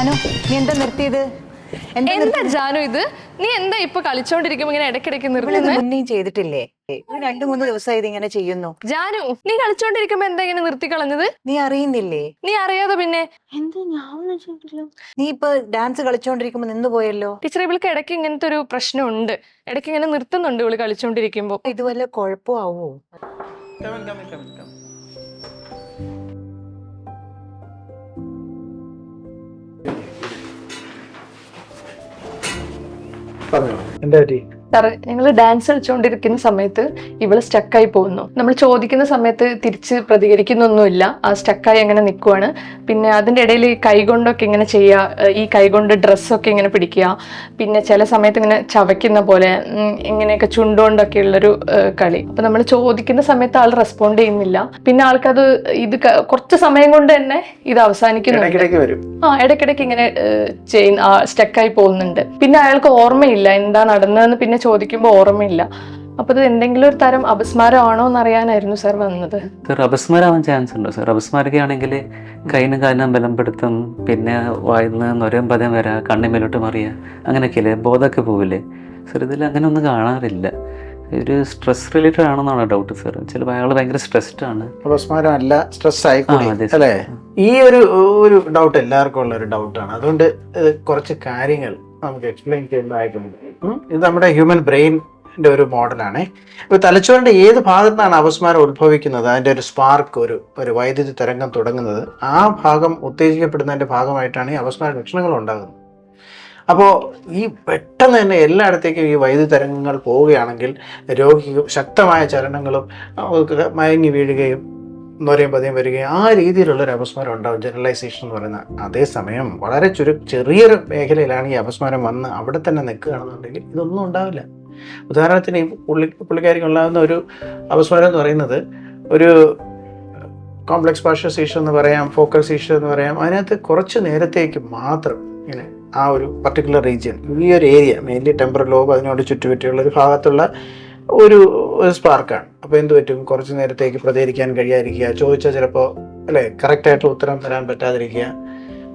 എന്താ നിർത്തിയത്? എന്താ ജാനു ഇത്? നീ എന്താ ഇപ്പൊ കളിച്ചോണ്ടിരിക്കുമ്പോ ഇങ്ങനെ ഇടയ്ക്കിടയ്ക്ക് നിർത്തുന്നത് ചെയ്തിട്ടില്ലേ? രണ്ടു മൂന്ന് ദിവസമായി ഇങ്ങനെ ചെയ്യുന്നു. ജാനു നീ കളിച്ചോണ്ടിരിക്കുമ്പോ എന്താ ഇങ്ങനെ നിർത്തി കളഞ്ഞത്? നീ അറിയുന്നില്ലേ? നീ അറിയാതെ പിന്നെ. എന്ത് ഞാൻ നീ ഇപ്പൊ ഡാൻസ് കളിച്ചോണ്ടിരിക്കുമ്പോ നിന്ന് പോയല്ലോ? ടീച്ചർ ഇവൾക്ക് ഇടയ്ക്ക് ഇങ്ങനത്തെ ഒരു പ്രശ്നമുണ്ട്. ഇടയ്ക്ക് ഇങ്ങനെ നിർത്തുന്നുണ്ട് ഇവൾ കളിച്ചോണ്ടിരിക്കുമ്പോ. ഇതുപോലെ വല്ല കുഴപ്പമാവോ? പറഞ്ഞോ. എന്താ പറ്റി? ഞങ്ങൾ ഡാൻസ് കളിച്ചുകൊണ്ടിരിക്കുന്ന സമയത്ത് ഇവൾ സ്റ്റക്കായി പോകുന്നു. നമ്മൾ ചോദിക്കുന്ന സമയത്ത് തിരിച്ച് പ്രതികരിക്കുന്നൊന്നുമില്ല. ആ സ്റ്റക്കായി അങ്ങനെ നിൽക്കുവാണ് പിന്നെ അതിന്റെ ഇടയിൽ കൈകൊണ്ടൊക്കെ ഇങ്ങനെ ചെയ്യുക ഈ കൈകൊണ്ട് ഡ്രസ്സൊക്കെ ഇങ്ങനെ പിടിക്കുക. പിന്നെ ചില സമയത്ത് ഇങ്ങനെ ചവയ്ക്കുന്ന പോലെ ഇങ്ങനെയൊക്കെ ചുണ്ടുകൊണ്ടൊക്കെ ഉള്ളൊരു കളി. അപ്പം നമ്മൾ ചോദിക്കുന്ന സമയത്ത് ആൾ റെസ്പോണ്ട് ചെയ്യുന്നില്ല. പിന്നെ ആൾക്കത് ഇത് കുറച്ച് സമയം കൊണ്ട് തന്നെ ഇത് അവസാനിക്കുന്നു ആ ഇടയ്ക്കിടയ്ക്ക് ഇങ്ങനെ ചെയ്യുന്ന സ്റ്റക്കായി പോകുന്നുണ്ട്. പിന്നെ അയാൾക്ക് ഓർമ്മയില്ല എന്താ നടന്നതെന്ന്. പിന്നെ ചോദിക്കുമ്പോൾ ഓർമ്മയില്ല. അപ്പൊ ഇത് എന്തെങ്കിലും ഒരു തരം അപസ്മാരമാണോ എന്ന് അറിയാനായിരുന്നു സാർ വന്നത്. സാർ അപസ്മാരാവാൻ ചാൻസ് ഉണ്ടോ? സർ അപസ്മാരകയാണെങ്കിൽ കൈനും കാലിനും ബലപ്പെടുത്തും പിന്നെ വായിന്ന് നൊരം പദം വരാ കണ്ണിമേലോട്ട് മറിയുക അങ്ങനെയൊക്കെയല്ലേ? ബോധമൊക്കെ പോവില്ലേ? സർ ഇതിൽ അങ്ങനെ ഒന്നും കാണാറില്ല. ഒരു സ്ട്രെസ് റിലേറ്റഡ് ആണെന്നാണ് ഡൗട്ട് സർ. ചിലപ്പോൾ അയാൾ ഭയങ്കര സ്ട്രെസ്ഡ് ആണ്. അപസ്മാരമല്ല സ്ട്രെസ് അല്ലേ? ഈ ഒരു ഒരു ഡൗട്ട് എല്ലാവർക്കും ഉള്ള ഒരു ഡൗട്ടാണ് അതുകൊണ്ട് കുറച്ച് കാര്യങ്ങൾ നമുക്ക് എക്സ്പ്ലെയിൻ ചെയ്യുന്നതായിട്ടുണ്ട്. ഇത് നമ്മുടെ ഹ്യൂമൻ ബ്രെയിനിന്റെ ഒരു മോഡലാണ് ഇപ്പൊ തലച്ചോറിന്റെ ഏത് ഭാഗത്താണ് അപസ്മാരം ഉത്ഭവിക്കുന്നത്? അതിന്റെ ഒരു സ്പാർക്ക് ഒരു ഒരു വൈദ്യുതി തരംഗം തുടങ്ങുന്നത്. ആ ഭാഗം ഉത്തേജിക്കപ്പെടുന്നതിന്റെ ഭാഗമായിട്ടാണ് ഈ അപസ്മാര ലക്ഷണങ്ങൾ ഉണ്ടാകുന്നത്. അപ്പോൾ ഈ പെട്ടെന്ന് തന്നെ എല്ലായിടത്തേക്കും ഈ വൈദ്യുതി തരംഗങ്ങൾ പോവുകയാണെങ്കിൽ രോഗിക്ക് ശക്തമായ ചലനങ്ങളും മയങ്ങി വീഴുകയും നൊരയും പതിയും വരികയും ആ രീതിയിലുള്ള ഒരു അപസ്മാരം ഉണ്ടാവും. ജനറലൈസേഷൻ എന്ന് പറയുന്ന അതേസമയം വളരെ ചുരു ചെറിയൊരു മേഖലയിലാണ് ഈ അപസ്മാരം വന്ന് അവിടെ തന്നെ നിൽക്കുകയാണെന്നുണ്ടെങ്കിൽ ഇതൊന്നും ഉണ്ടാവില്ല. ഉദാഹരണത്തിന് ഈ പുള്ളി പുള്ളിക്കാരിക്ക് ഉണ്ടാകുന്ന ഒരു അപസ്മാരം എന്ന് പറയുന്നത് ഒരു കോംപ്ലക്സ് ഭാഷ സീഷ എന്ന് പറയാം ഫോക്കൽ സീഷ എന്ന് പറയാം അതിനകത്ത് കുറച്ച് നേരത്തേക്ക് മാത്രം ഇങ്ങനെ ആ ഒരു പർട്ടിക്കുലർ റീജിയൻ ഈ ഒരു ഏരിയ മെയിൻലി ടെമ്പറൽ ലോബ് അതിനോട് ചുറ്റുപറ്റിയുള്ള ഒരു ഭാഗത്തുള്ള ഒരു സ്പാർക്കാണ് അപ്പോൾ എന്ത് പറ്റും? കുറച്ച് നേരത്തേക്ക് പ്രതികരിക്കാൻ കഴിയാതിരിക്കുക. ചോദിച്ചാൽ ചിലപ്പോൾ അല്ലേ കറക്റ്റായിട്ടുള്ള ഉത്തരം തരാൻ പറ്റാതിരിക്കുക.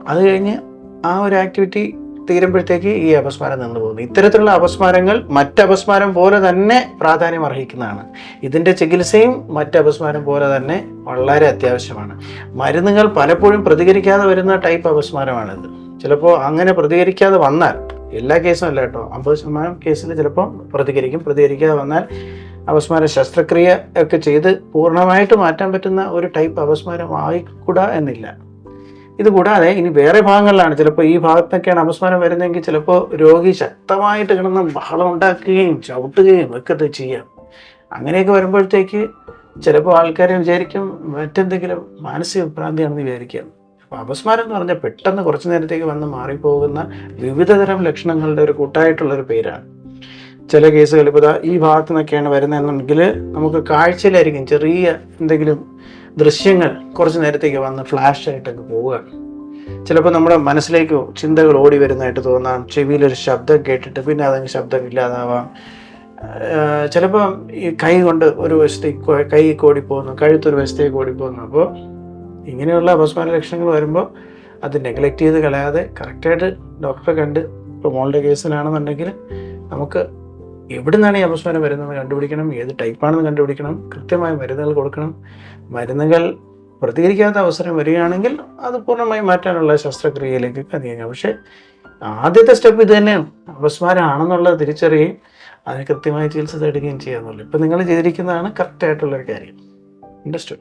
അത് കഴിഞ്ഞ് ആ ഒരു ആക്ടിവിറ്റി തീരുമ്പോഴത്തേക്ക് ഈ അപസ്മാരം നിന്ന് പോകുന്നു. ഇത്തരത്തിലുള്ള അപസ്മാരങ്ങൾ മറ്റ് അപസ്മാരം പോലെ തന്നെ പ്രാധാന്യം അർഹിക്കുന്നതാണ്. ഇതിന്റെ ചികിത്സയും മറ്റ് അപസ്മാരം പോലെ തന്നെ വളരെ അത്യാവശ്യമാണ്. മരുന്നുകൾ പലപ്പോഴും പ്രതികരിക്കാതെ വരുന്ന ടൈപ്പ് അപസ്മാരമാണിത്. ചിലപ്പോൾ അങ്ങനെ പ്രതികരിക്കാതെ വന്നാൽ എല്ലാ കേസും അല്ല കേട്ടോ. അമ്പത് ശതമാനം കേസിൽ ചിലപ്പോൾ പ്രതികരിക്കും. പ്രതികരിക്കാതെ വന്നാൽ അപസ്മാര ശസ്ത്രക്രിയ ഒക്കെ ചെയ്ത് പൂർണമായിട്ട് മാറ്റാൻ പറ്റുന്ന ഒരു ടൈപ്പ് അപസ്മാരം ആയിക്കൂടാ എന്നില്ല. ഇത് കൂടാതെ ഇനി വേറെ ഭാഗങ്ങളിലാണ്. ചിലപ്പോൾ ഈ ഭാഗത്തൊക്കെയാണ് അപസ്മാരം വരുന്നതെങ്കിൽ ചിലപ്പോൾ രോഗി ശക്തമായിട്ട് കിടന്ന് ബഹളം ഉണ്ടാക്കുകയും ചവിട്ടുകയും ഒക്കെ ചെയ്യാം. അങ്ങനെയൊക്കെ വരുമ്പോഴത്തേക്ക് ചിലപ്പോൾ ആൾക്കാരെ വിചാരിക്കും മറ്റെന്തെങ്കിലും മാനസിക വിഭ്രാന്തിയാണെന്ന് വിചാരിക്കാം. അപ്പോൾ അപസ്മാരം എന്ന് പറഞ്ഞാൽ പെട്ടെന്ന് കുറച്ച് നേരത്തേക്ക് വന്ന് മാറിപ്പോകുന്ന വിവിധതരം ലക്ഷണങ്ങളുടെ ഒരു കൂട്ടായിട്ടുള്ളൊരു പേരാണ്. ചില കേസുകൾ ഇപ്പോൾ ഈ ഭാഗത്തു നിന്നൊക്കെയാണ് വരുന്നതെന്നുണ്ടെങ്കിൽ നമുക്ക് കാഴ്ചയിലായിരിക്കും ചെറിയ എന്തെങ്കിലും ദൃശ്യങ്ങൾ കുറച്ച് നേരത്തേക്ക് വന്ന് ഫ്ലാഷ് ആയിട്ടൊക്കെ പോവുകയാണ്. ചിലപ്പോൾ നമ്മുടെ മനസ്സിലേക്ക് ചിന്തകൾ ഓടി വരുന്നതായിട്ട് തോന്നാം. ചെവിയിലൊരു ശബ്ദം കേട്ടിട്ട് പിന്നെ അതങ്ങ് ശബ്ദം ഇല്ലാതാവാം ചിലപ്പോൾ ഈ കൈ കൊണ്ട് ഒരു വശത്തേക്ക് കൈ ഓടിപ്പോകുന്നു കഴുത്തൊരു വശത്തേക്ക് ഓടിപ്പോകുന്നു അപ്പോൾ ഇങ്ങനെയുള്ള അപസ്മാര ലക്ഷണങ്ങൾ വരുമ്പോൾ അത് നെഗ്ലക്റ്റ് ചെയ്ത് കളയാതെ കറക്റ്റായിട്ട് ഡോക്ടറെ കണ്ട് ഇപ്പോൾ മോളുടെ കേസിലാണെന്നുണ്ടെങ്കിൽ നമുക്ക് എവിടെ നിന്നാണ് ഈ അപസ്മാരം വരുന്നത് കണ്ടുപിടിക്കണം ഏത് ടൈപ്പാണെന്ന് കണ്ടുപിടിക്കണം കൃത്യമായ മരുന്നുകൾ കൊടുക്കണം. മരുന്നുകൾ പ്രതികരിക്കാത്ത അവസരം വരികയാണെങ്കിൽ അത് പൂർണമായി മാറ്റാനുള്ള ശസ്ത്രക്രിയയിലേക്ക് കഴിഞ്ഞു. പക്ഷേ ആദ്യത്തെ സ്റ്റെപ്പ് ഇത് തന്നെയാണ്. അപസ്മാരമാണെന്നുള്ളത് തിരിച്ചറിയുകയും അതിന് കൃത്യമായി ചികിത്സ തേടുകയും ചെയ്യാന്നുള്ളൂ ഇപ്പം നിങ്ങൾ ചെയ്തിരിക്കുന്നതാണ് കറക്റ്റായിട്ടുള്ളൊരു കാര്യം. ഇൻഡസ്ട്രി